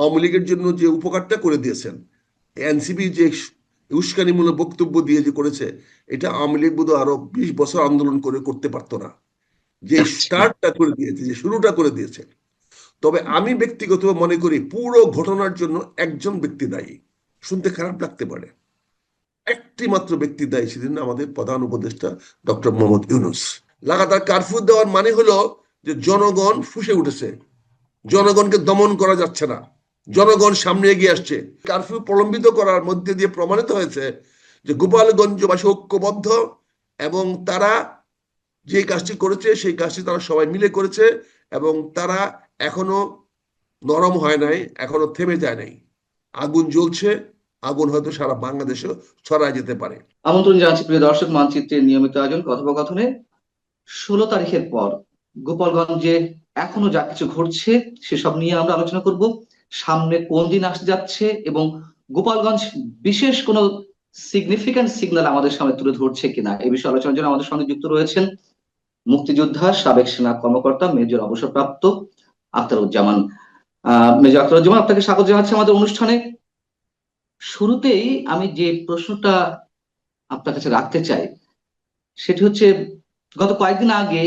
আওয়ামী লীগের জন্য যে উপকারটা করে দিয়েছেন এনসিপি যে উস্কানিমূলক বক্তব্য দিয়ে যে করেছে এটা আওয়ামী লীগ বোধ আরও বিশ বছর আন্দোলন করে করতে পারতো না। যে স্টার্টটা করে দিয়েছে যে শুরুটা করে দিয়েছে। তবে আমি ব্যক্তিগত মনে করি পুরো ঘটনার জন্য একজন ব্যক্তি দায়ী। শুনতে খারাপ লাগতে পারে। একটি মাত্র ব্যক্তি দায়ী সেদিন আমাদের প্রধান উপদেষ্টা ডক্টর মোহাম্মদ ইউনুস। লাগাতার কারফিউ দেওয়ার মানে হলো যে জনগণ ফুসে উঠেছে। জনগণকে দমন করা যাচ্ছে না। জনগণ সামনে এগিয়ে আসছে। কারফিউ প্রলম্বিত করার মধ্যে দিয়ে প্রমাণিত হয়েছে যে গোপালগঞ্জবাসী ঐক্যবদ্ধ এবং তারা যে কাজটি করেছে, সেই কাজটি তারা সবাই মিলে করেছে এবং তারা এখনও নরম হয় নাই, এখনও থেমে যায় নাই। আগুন জ্বলছে, আগুন হয়তো সারা বাংলাদেশে ছড়ায় যেতে পারে। আমন্ত্রণ জানাচ্ছি প্রিয় দর্শক, মানচিত্রের নিয়মিত আয়োজন, কথোপকথনে। ষোলো তারিখের পর গোপালগঞ্জে এখনও যা কিছু ঘটছে, সেসব নিয়ে আমরা আলোচনা করব। সামনে কোন দিন আসতে যাচ্ছে এবং গোপালগঞ্জ বিশেষ কোনো সিগনিফিক্যান্ট সিগন্যাল আমাদের সামনে তুলে ধরছে কিনা? এই বিষয়ে আলোচনার জন্য আমাদের সঙ্গে যুক্ত রয়েছেন মুক্তিযোদ্ধা, সাবেক সেনা কর্মকর্তা, মেজর অবসরপ্রাপ্ত আখতারুজ্জামান। মেজর আখতারুজ্জামান, আপনাকে স্বাগত জানাচ্ছি আমাদের অনুষ্ঠানে। শুরুতেই আমি যে প্রশ্নটা আপনার কাছে রাখতে চাই, সেটি হচ্ছে গত কয়েকদিন আগে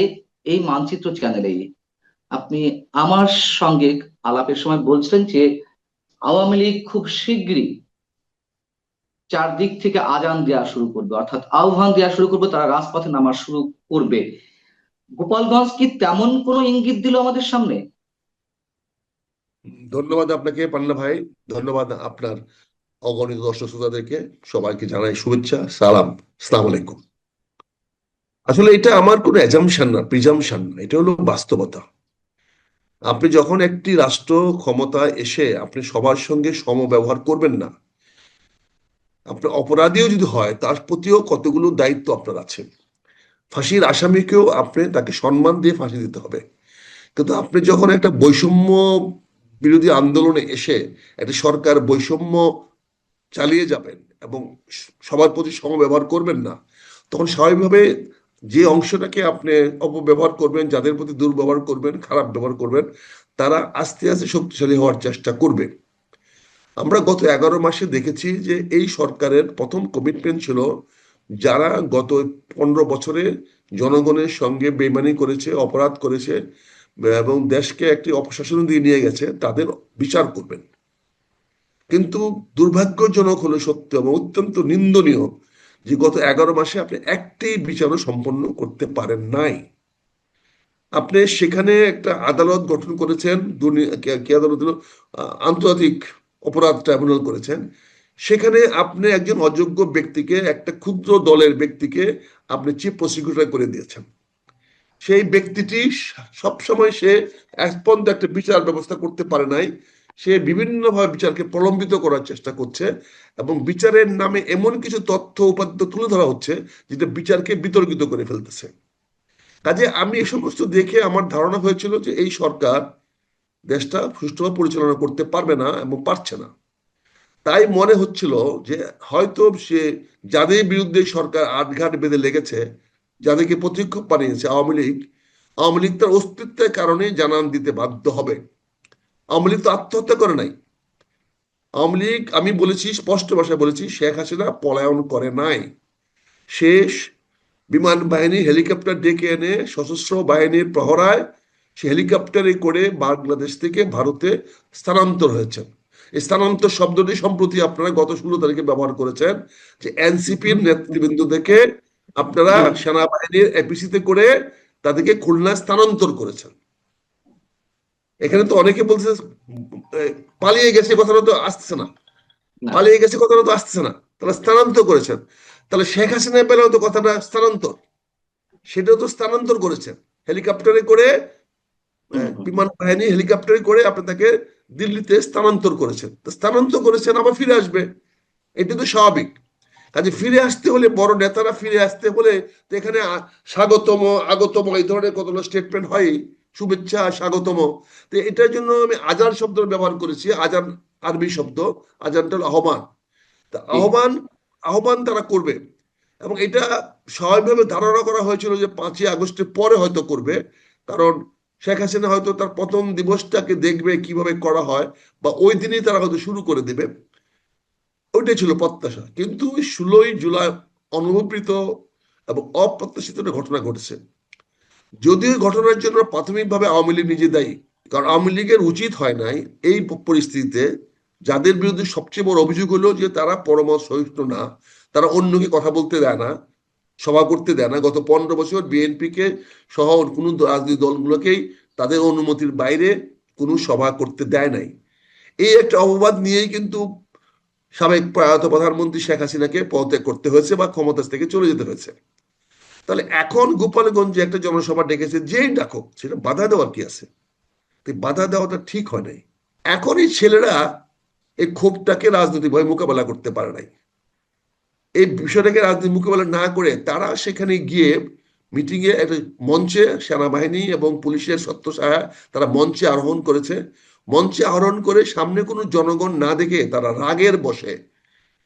এই মানচিত্র চ্যানেলেই আপনি আমার সঙ্গে আলাপের সময় বলছিলেন যে, আওয়ামী লীগ খুব শীঘ্রই চারদিক থেকে আজান দেওয়া শুরু করবে। অর্থাৎ আহ্বান দেওয়া শুরু করবে, তারা রাজপথে নামা শুরু করবে। গোপালগঞ্জ কি তেমন কোনো ইঙ্গিত দিল আমাদের সামনে? ধন্যবাদ আপনাকে, পান্না ভাই। ধন্যবাদ আপনার অগণিত দর্শক শ্রোতাদেরকে। সবাইকে জানাই শুভেচ্ছা, সালাম সালাম আলাইকুম। আসলে এটা আমার কোনো অ্যাজামশন না প্রিজামশন না, এটা হলো বাস্তবতা। আপনি যখন একটি রাষ্ট্র ক্ষমতায় এসে আপনি সবার সঙ্গে সম ব্যবহার করবেন না আপনার অপরাধীও যদি হয়, তার প্রতিও কতগুলো দায়িত্ব আপনার আছে? ফাঁসির আসামিকেও আপনি তাকে সম্মান দিয়ে ফাঁসি দিতে হবে। কিন্তু আপনি যখন একটা বৈষম্য বিরোধী আন্দোলনে এসে একটা সরকার বৈষম্য চালিয়ে যাবেন এবং সবার প্রতি সমব্যবহার করবেন না, তখন স্বাভাবিকভাবে যে অংশটাকে আপনি অপব্যবহার করবেন, যাদের প্রতি দুর্ব্যবহার করবেন, খারাপ ব্যবহার করবেন, তারা আস্তে আস্তে শক্তিশালী হওয়ার চেষ্টা করবে। আমরা গত এগারো মাসে দেখেছি যে এই সরকারের প্রথম কমিটমেন্ট ছিল যারা গত পনেরো বছরে জনগণের সঙ্গে বেমানি করেছে, অপরাধ করেছে, এবং দেশকে একটি অপশাসন দিয়ে নিয়ে গেছে, তাদের বিচার করবেন। কিন্তু দুর্ভাগ্যজনক হলো সত্য এবং অত্যন্ত নিন্দনীয় যে গত এগারো মাসে আপনি একটি বিচারও সম্পন্ন করতে পারেন নাই। আপনি সেখানে একটা আদালত গঠন করেছেন কি আদালত আন্তর্জাতিক অপরাধ ট্রাইব্যুনাল করেছেন। সেখানে আপনি একজন অযোগ্য ব্যক্তিকে, একটা ক্ষুদ্র দলের ব্যক্তিকে আপনি চিফ প্রসিকিউটর করে দিয়েছেন। সেই ব্যক্তিটি সবসময় সে এক পর্যন্ত একটা বিচার ব্যবস্থা করতে পারে নাই। সে বিভিন্নভাবে বিচারকে প্রলম্বিত করার চেষ্টা করছে এবং বিচারের নামে এমন কিছু তথ্য উপাত্ত তুলে ধরা হচ্ছে যেটা বিচারকে বিতর্কিত করে ফেলতেছে। কাজে আমি এই সমস্ত দেখে আমার ধারণা হয়েছিল যে এই সরকার দেশটা সুষ্ঠুভাবে পরিচালনা করতে পারবে না এবং পারছে না। তাই মনে হচ্ছিল যে হয়তো সে যাদের বিরুদ্ধে সরকার আটঘাট বেঁধে লেগেছে, যাদেরকে প্রতিক্ষোভ বানিয়েছে আওয়ামী লীগ আওয়ামী লীগ তার অস্তিত্বের কারণে জানান দিতে বাধ্য হবে। আওয়ামী লীগ তো আত্মহত্যা করে নাই। আওয়ামী লীগ, আমি বলেছি, স্পষ্ট ভাষায় বলেছি, শেখ হাসিনা পলায়ন করে নাই। শেষ বিমান বাহিনী হেলিকপ্টার ডেকে এনে, সশস্ত্র বাহিনীর প্রহরায় সে হেলিকপ্টারে করে বাংলাদেশ থেকে ভারতে স্থানান্তর হয়েছেন স্থানান্তর শব্দটি সম্প্রতি আপনারা গত ষোলো তারিখে ব্যবহার করেছেন যে এনসিপির নেতৃবৃন্দ থেকে আপনারা সেনাবাহিনীর এপিসিতে করে তাদেরকে খুলনা স্থানান্তর করেছেন। এখানে তো অনেকে বলছে পালিয়ে গেছে কথাটা তো আসতেছে না। পালিয়ে গেছে কথাটা তো আসতেছে না। তারা স্থানান্তর করেছেন। তাহলে শেখ হাসিনা পেলেও তো কথাটা স্থানান্তর। সেটাও তো স্থানান্তর করেছেন। হেলিকপ্টারে করে বিমান বাহিনী হেলিকপ্টারে করে আপনি তাকে দিল্লিতে স্থানান্তর করেছেন। স্থানান্তর করেছেন আবার ফিরে আসবে। এটা তো স্বাভাবিক। কাজে ফিরে আসতে হলে বড় নেতারা ফিরে আসতে হলে তো এখানে স্বাগতম আগতম এই ধরনের কতগুলো স্টেটমেন্ট হয় শুভেচ্ছা স্বাগতম। তো এটার জন্য আমি আজান শব্দ ব্যবহার করেছি আজান আরবি শব্দ আজানটা আহ্বান। তা আহ্বান আহ্বান তারা করবে। এবং এটা স্বাভাবিকভাবে ধারণা করা হয়েছিল যে পাঁচই আগস্টের পরে হয়তো করবে। কারণ শেখ হাসিনা হয়তো তার প্রথম দিবসটাকে দেখবে কীভাবে করা হয় বা ওই দিনই তারা হয়তো শুরু করে দেবে। ওইটাই ছিল প্রত্যাশা। কিন্তু ষোলোই জুলাই অনুভূত এবং অপ্রত্যাশিত ঘটনা ঘটেছে। যদিও ঘটনার জন্য প্রাথমিকভাবে আওয়ামী লীগ নিজে দায়ী, কারণ আওয়ামী লীগের উচিত হয় নাই এই পরিস্থিতিতে যাদের বিরুদ্ধে সবচেয়ে বড় অভিযোগ হলো যে তারা পরমত সহিষ্ণু না, তারা অন্যকে কথা বলতে দেয় না, সভা করতে দেয় না। গত পনেরো বছর বিএনপিকে সহ কোনো রাজনৈতিক দলগুলোকেই তাদের অনুমতির বাইরে কোনো সভা করতে দেয় নাই। এই একটা অপবাদ নিয়েই কিন্তু সাবেক প্রয়াত প্রধানমন্ত্রী শেখ হাসিনাকে পদত্যাগ করতে হয়েছে বা ক্ষমতা থেকে চলে যেতে হয়েছে। তাহলে এখন গোপালগঞ্জে একটা জনসভা ডেকেছে, যেই ডাকো, সেটা বাধা দেওয়ার কি আছে? বাধা দেওয়াটা ঠিক হয় নাই। এখনই ছেলেরা এই ক্ষোভটাকে রাজনৈতিকভাবে মোকাবেলা করতে পারে নাই। এই বিষয়টাকে রাজনীতি মোকাবেলা না করে তারা সেখানে গিয়ে মিটিং এ একটা মঞ্চে সেনাবাহিনী এবং পুলিশের সত্য সহায় তারা মঞ্চে আরোহণ করেছে। মঞ্চে আরোহণ করে সামনে কোনো জনগণ না দেখে তারা রাগের বসে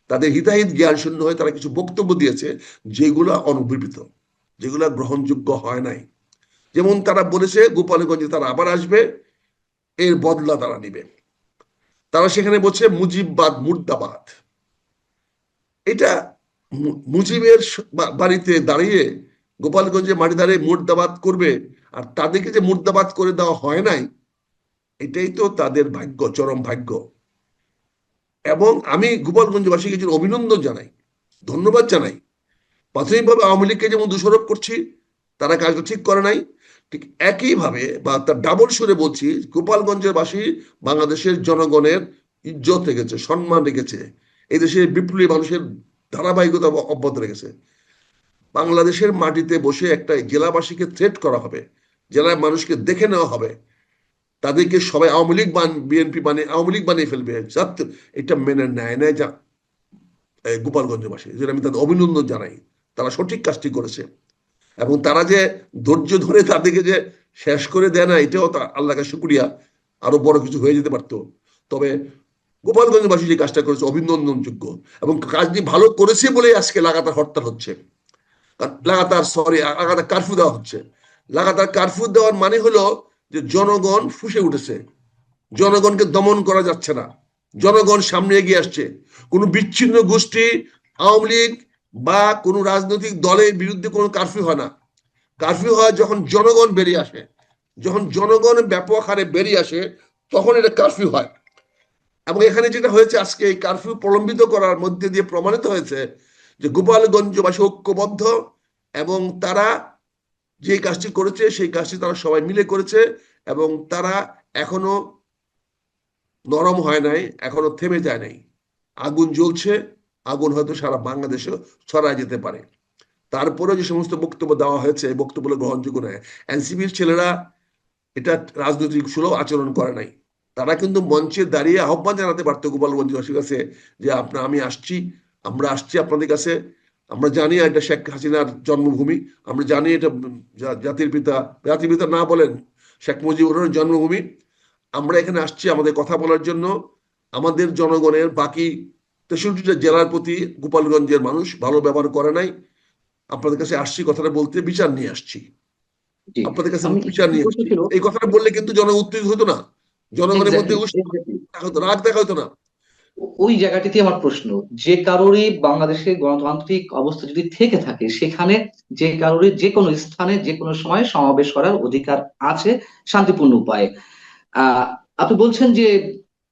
তাদের হিতাহিত জ্ঞান শূন্য হয়ে তারা কিছু বক্তব্য দিয়েছে, যেগুলো অনুবিবিত যেগুলো গ্রহণযোগ্য হয় নাই। যেমন তারা বলেছে, গোপালগঞ্জে তারা আবার আসবে, এর বদলা তারা নিবে। তারা সেখানে বলছে, মুজিববাদ মুর্দাবাদ। এটা মুজিবের বাড়িতে দাঁড়িয়ে গোপালগঞ্জে মাটি দাঁড়িয়ে মুর্দাবাদ করবে আর তাদেরকে যে মুর্দাবাদ করে দেওয়া হয় নাই, এটাই তো তাদের ভাগ্য, চরম ভাগ্য। এবং আমি গোপালগঞ্জবাসীকে অভিনন্দন জানাই, ধন্যবাদ জানাই। প্রাথমিকভাবে আওয়ামী লীগকে যেমন দোষারোপ করছি, তারা কাজটা ঠিক করে নাই, ঠিক একইভাবে বা তার ডাবল সুরে বলছি, গোপালগঞ্জের বাসী বাংলাদেশের জনগণের ইজ্জত রেখেছে, সম্মান রেখেছে, এই দেশের বিপ্লবী মানুষের ধারাবাহিকতা অব্যাহত রেখেছে। বাংলাদেশের মাটিতে বসে একটা জেলাবাসীকে থ্রেট করা হবে, জেলার মানুষকে দেখে নেওয়া হবে, তাদেরকে সবাই আওয়ামী লীগ বান, বিএনপি বানিয়ে, আওয়ামী লীগ বানিয়ে ফেলবে এটা মেনে নেয় নেয় যা গোপালগঞ্জবাসী যেটা আমি তাদের অভিনন্দন জানাই। তারা সঠিক কাজটি করেছে। এবং তারা যে ধৈর্য ধরে তাদেরকে যে শেষ করে দেয় না, এটাও তা আল্লাহকে শুক্রিয়া। আরও বড় কিছু হয়ে যেতে পারতো। তবে গোপালগঞ্জবাসী যে কাজটা করেছে, অভিনন্দনযোগ্য। এবং কাজটি ভালো করেছে বলে আজকে লাগাতার হরতাল হচ্ছে। লাগাতার সরি লাগাতার কারফিউ দেওয়া হচ্ছে। লাগাতার কারফিউ দেওয়ার মানে হলো যে জনগণ ফুসে উঠেছে। জনগণকে দমন করা যাচ্ছে না। জনগণ সামনে এগিয়ে আসছে। কোনো বিচ্ছিন্ন গোষ্ঠী, আওয়ামী লীগ বা কোনো রাজনৈতিক দলের বিরুদ্ধে কোনো কারফিউ হয় না। কারফিউ হয় যখন জনগণ বেরিয়ে আসে। যখন জনগণ ব্যাপক হারে বেরিয়ে আসে, তখন এটা কারফিউ হয়। এবং এখানে যেটা হয়েছে আজকে, এই কারফিউ প্রলম্বিত করার মধ্যে দিয়ে প্রমাণিত হয়েছে যে গোপালগঞ্জ গোপালগঞ্জবাসী ঐক্যবদ্ধ এবং তারা যে কাজটি করেছে, সেই কাজটি তারা সবাই মিলে করেছে এবং তারা এখনও নরম হয় নাই, এখনও থেমে যায় নাই। আগুন জ্বলছে আগুন হয়তো সারা বাংলাদেশে ছড়ায় যেতে পারে। তারপরে যে সমস্ত বক্তব্য দেওয়া হয়েছে, এই বক্তব্যগুলো গ্রহণযোগ্য নয়। এনসিপির ছেলেরা এটা রাজনৈতিক সুলভ আচরণ করে নাই। তারা কিন্তু মঞ্চে দাঁড়িয়ে আহ্বান জানাতে পারতো গোপালগঞ্জবাসীর কাছে যে আপনার আমি আসছি, আমরা আসছি আপনাদের কাছে। আমরা জানি এটা শেখ হাসিনার জন্মভূমি। আমরা জানি এটা জাতির পিতা জাতির পিতা না বলেন শেখ মুজিবুর জন্মভূমি। আমরা এখানে আসছি আমাদের কথা বলার জন্য। আমাদের জনগণের বাকি তেষট্টিটা জেলার প্রতি গোপালগঞ্জের মানুষ ভালো ব্যবহার করে নাই। আপনাদের কাছে আসছি কথাটা বলতে বিচার নিয়ে আসছি। আপনাদের কাছে বিচার নিয়ে আসছি। এই কথাটা বললে কিন্তু জন উত্তেজিত হতো না। জনগণের মধ্যে রাগ দেখা হতো না ওই জায়গাটিতে আমার প্রশ্ন যে কারোরই বাংলাদেশের গণতান্ত্রিক অবস্থা যদি থেকে থাকে সেখানে যে কারোরই যে কোনো স্থানে যে কোনো সময় সমাবেশ করার অধিকার আছে শান্তিপূর্ণ উপায়ে। আহ আপনি বলছেন যে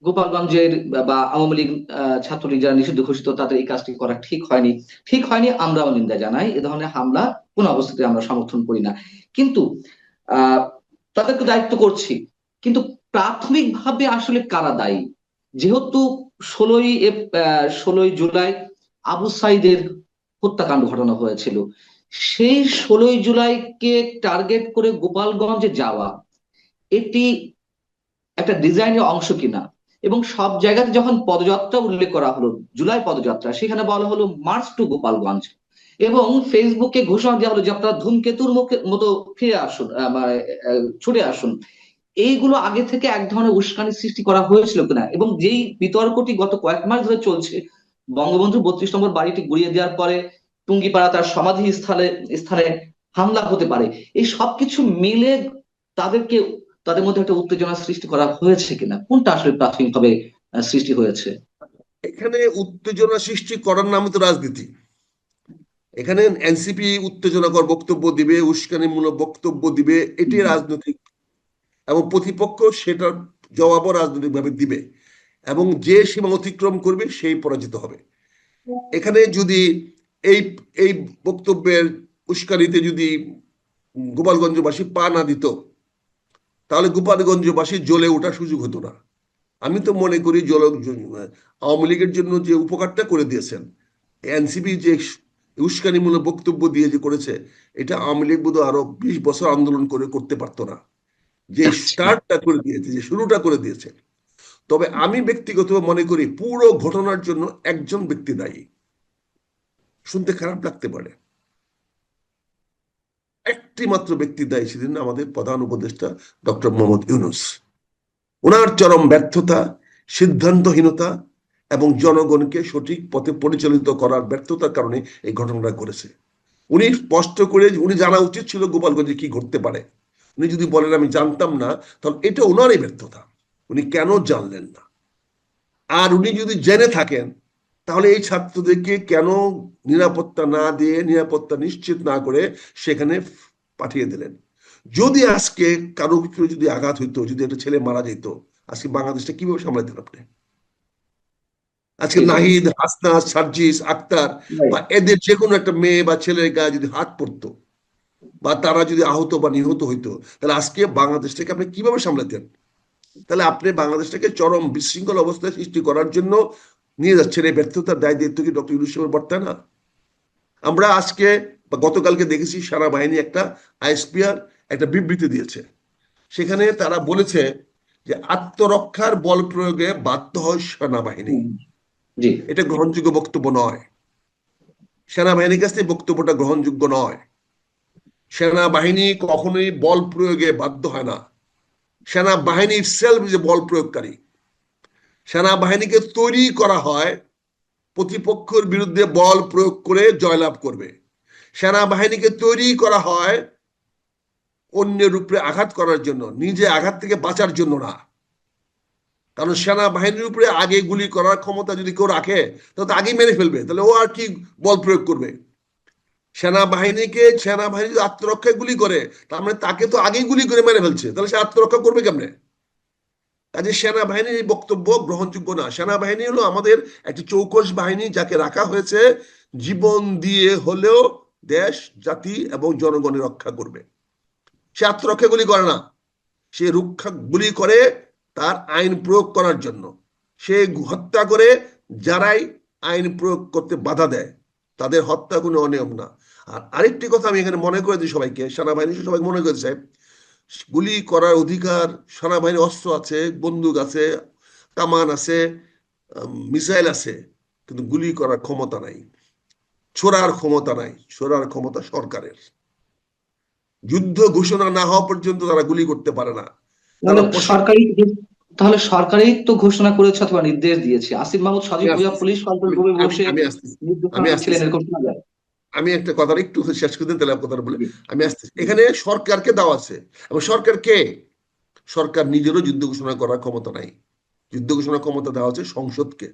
গোপালগঞ্জের বা আওয়ামী লীগ ছাত্রলীগ যারা নিষিদ্ধ ঘোষিত, তাদের এই কাজটি করা ঠিক হয়নি। ঠিক হয়নি, আমরাও নিন্দা জানাই। এ ধরনের হামলা কোন অবস্থাতে আমরা সমর্থন করি না। কিন্তু তাদেরকে দায়িত্ব করছি। কিন্তু প্রাথমিকভাবে আসলে কারা দায়ী? যেহেতু ষোলোই ষোলোই জুলাই আবু সাইদের হত্যাকাণ্ড ঘটনা হয়েছিল। সেই ষোলোই জুলাইকে টার্গেট করে গোপালগঞ্জে যাওয়া, এটি একটা ডিজাইনের অংশ কিনা? এবং সব জায়গাতে যখন পদযাত্রা উল্লেখ করা হলো জুলাই পদযাত্রা সেখানে বলা হলো মার্চ টু গোপালগঞ্জ। এবং ফেসবুকে ঘোষণা দেওয়া হলো যে আপনারা ধূমকেতুর মতো ফিরে আসুন মানে, ছুটে আসুন। এইগুলো আগে থেকে এক ধরনের উস্কানি সৃষ্টি করা হয়েছিল কিনা? এবং যেই বিতর্কটি গত কয়েক মাস ধরে চলছে বঙ্গবন্ধু বত্রিশ নম্বর বাড়িটি গুড়িয়ে দেওয়ার পরে টুঙ্গিপাড়া তার সমাধি স্থানে স্থানে হামলা হতে পারে এই সবকিছু মিলে তাদেরকে তাদের মধ্যে একটা উত্তেজনা সৃষ্টি করা হয়েছে কিনা? কোনটা আসলে প্রাথমিকভাবে সৃষ্টি হয়েছে? এখানে উত্তেজনা সৃষ্টি করার নামই তো রাজনীতি। এখানে এনসিপি উত্তেজনাকর বক্তব্য দিবে উস্কানিমূলক বক্তব্য দিবে এটি রাজনৈতিক। এবং প্রতিপক্ষ সেটার জবাবও রাজনৈতিকভাবে দিবে। এবং যে সীমা অতিক্রম করবে সেই পরাজিত হবে। এখানে যদি এই এই বক্তব্যের উস্কানিতে যদি গোপালগঞ্জবাসী পা না দিত তাহলে গোপালগঞ্জবাসী জ্বলে ওঠার সুযোগ হতো না। আমি তো মনে করি জল আওয়ামী লীগের জন্য যে উপকারটা করে দিয়েছেন এনসিপি যে উস্কানিমূলক বক্তব্য দিয়ে যে করেছে এটা আওয়ামী লীগ বোধহয় আরও বিশ বছর আন্দোলন করে করতে পারতো না। যে স্টার্টটা করে দিয়েছে যে শুরুটা করে দিয়েছে। তবে আমি ব্যক্তিগতভাবে মনে করি পুরো ঘটনার জন্য একজন ব্যক্তি দায়ী। শুনতে খারাপ লাগতে পারে। একটি মাত্র ব্যক্তি দায়ী ছিলেন আমাদের প্রধান উপদেষ্টা ডক্টর মোহাম্মদ ইউনুস। ওনার চরম ব্যর্থতা, সিদ্ধান্তহীনতা এবং জনগণকে সঠিক পথে পরিচালিত করার ব্যর্থতার কারণে এই ঘটনাটা ঘটেছে। উনি স্পষ্ট করে উনি জানা উচিত ছিল গোপালগঞ্জে কি ঘটতে পারে। উনি যদি বলেন, আমি জানতাম না, তাহলে এটা ওনারই ব্যর্থতা। উনি কেন জানলেন না? আর উনি যদি জেনে থাকেন তাহলে এই ছাত্রদেরকে কেন নিরাপত্তা না দিয়ে নিরাপত্তা নিশ্চিত না করে সেখানে পাঠিয়ে দিলেন? যদি আজকে কারও ভিতরে যদি আঘাত হইতো যদি একটা ছেলে মারা যেত আজকে বাংলাদেশটা কীভাবে সামলাতেন আপনি? আজকে নাহিদ হাসনাস সার্জিস আক্তার বা এদের যে কোনো একটা মেয়ে বা ছেলের গায়ে যদি হাত পড়তো বা তারা যদি আহত বা নিহত হইতো তাহলে আজকে বাংলাদেশটাকে আপনি কীভাবে সামলাতেন তাহলে আপনি বাংলাদেশটাকে চরম বিশৃঙ্খল অবস্থায় সৃষ্টি করার জন্য নিয়ে যাচ্ছেন এই ব্যর্থতার দায় দায়িত্ব কি ডক্টর ইউনুসের বর্তায় না? আমরা আজকে বা গতকালকে দেখেছি সারা বাহিনী একটা আইএসপিআর একটা বিবৃতি দিয়েছে। সেখানে তারা বলেছে যে আত্মরক্ষার বল প্রয়োগে বাধ্য হয় সেনাবাহিনী। এটা গ্রহণযোগ্য বক্তব্য নয়। সেনাবাহিনীর কাছে বক্তব্যটা গ্রহণযোগ্য নয়। সেনাবাহিনী কখনোই বল প্রয়োগে বাধ্য হয় না। সেনাবাহিনী সেলফ যে বল প্রয়োগকারী সেনাবাহিনীকে তৈরি করা হয়, প্রতিপক্ষের বিরুদ্ধে বল প্রয়োগ করে জয়লাভ করবে। সেনাবাহিনীকে তৈরি করা হয় অন্যের উপরে আঘাত করার জন্য, নিজে আঘাত থেকে বাঁচার জন্য না। কারণ সেনাবাহিনীর উপরে আগে গুলি করার ক্ষমতা যদি কেউ রাখে, তাহলে তো আগেই মেরে ফেলবে, তাহলে ও আর কি বল প্রয়োগ করবে? সেনাবাহিনীকে, সেনাবাহিনী আত্মরক্ষায় গুলি করে, তার মানে তাকে তো আগেই গুলি করে মেরে ফেলছে, তাহলে সে আত্মরক্ষা করবে কেমনে? কাজে সেনাবাহিনীর এই বক্তব্য গ্রহণযোগ্য না। সেনাবাহিনী হলো আমাদের একটি চৌকস বাহিনী যাকে রাখা হয়েছে জীবন দিয়ে হলেও দেশ, জাতি এবং জনগণের রক্ষা করবে। সে আত্মরক্ষা গুলি করে না। সে রক্ষা গুলি করে তার আইন প্রয়োগ করার জন্য। সে হত্যা করে যারাই আইন প্রয়োগ করতে বাধা দেয়, তাদের হত্যা কোনো অনিয়ম না। আর আরেকটি কথা আমি এখানে মনে করে দিই সবাইকে সেনাবাহিনী সবাই মনে করে গুলি করার অধিকার সেনাবাহিনীর অস্ত্র আছে বন্দুক আছে কামান আছে মিসাইল আছে কিন্তু গুলি করার ক্ষমতা নাই। ছোড়ার ক্ষমতা নাই ছোড়ার ক্ষমতা সরকারের। যুদ্ধ ঘোষণা না হওয়া পর্যন্ত তারা গুলি করতে পারে না। সরকারি তাহলে সরকারই তো ঘোষণা করেছে অথবা নির্দেশ দিয়েছে। আসিফ মাহমুদ পুলিশ কন্ট্রোল রুমে আমি- বসে আমি আসছি আমি একটা কথা একটু শেষ করে দিন তাহলে কথাটা বলে। আমি আসতে এখানে সরকারকে দেওয়া আছে। এবং সরকার কে? সরকার নিজেরও যুদ্ধ ঘোষণা করার ক্ষমতা নাই। যুদ্ধ ঘোষণার ক্ষমতা দেওয়া হচ্ছে সংসদকে।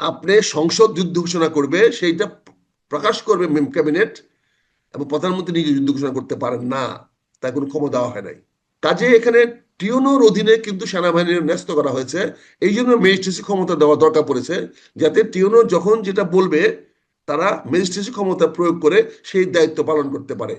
আপনি সংসদ যুদ্ধ ঘোষণা করবে সেইটা প্রকাশ করবে ক্যাবিনেট এবং প্রধানমন্ত্রী নিজে যুদ্ধ ঘোষণা করতে পারেন না তার কোনো ক্ষমতা দেওয়া হয় নাই। কাজে এখানে টিউনোর অধীনে কিন্তু সেনাবাহিনীর ন্যস্ত করা হয়েছে। এই জন্য ম্যাজিস্ট্রেসি ক্ষমতা দেওয়া দরকার পড়েছে যাতে টিউনো যখন যেটা বলবে তারা ম্যাজিস্ট্রেসি ক্ষমতা প্রয়োগ করে সেই দায়িত্ব পালন করতে পারে।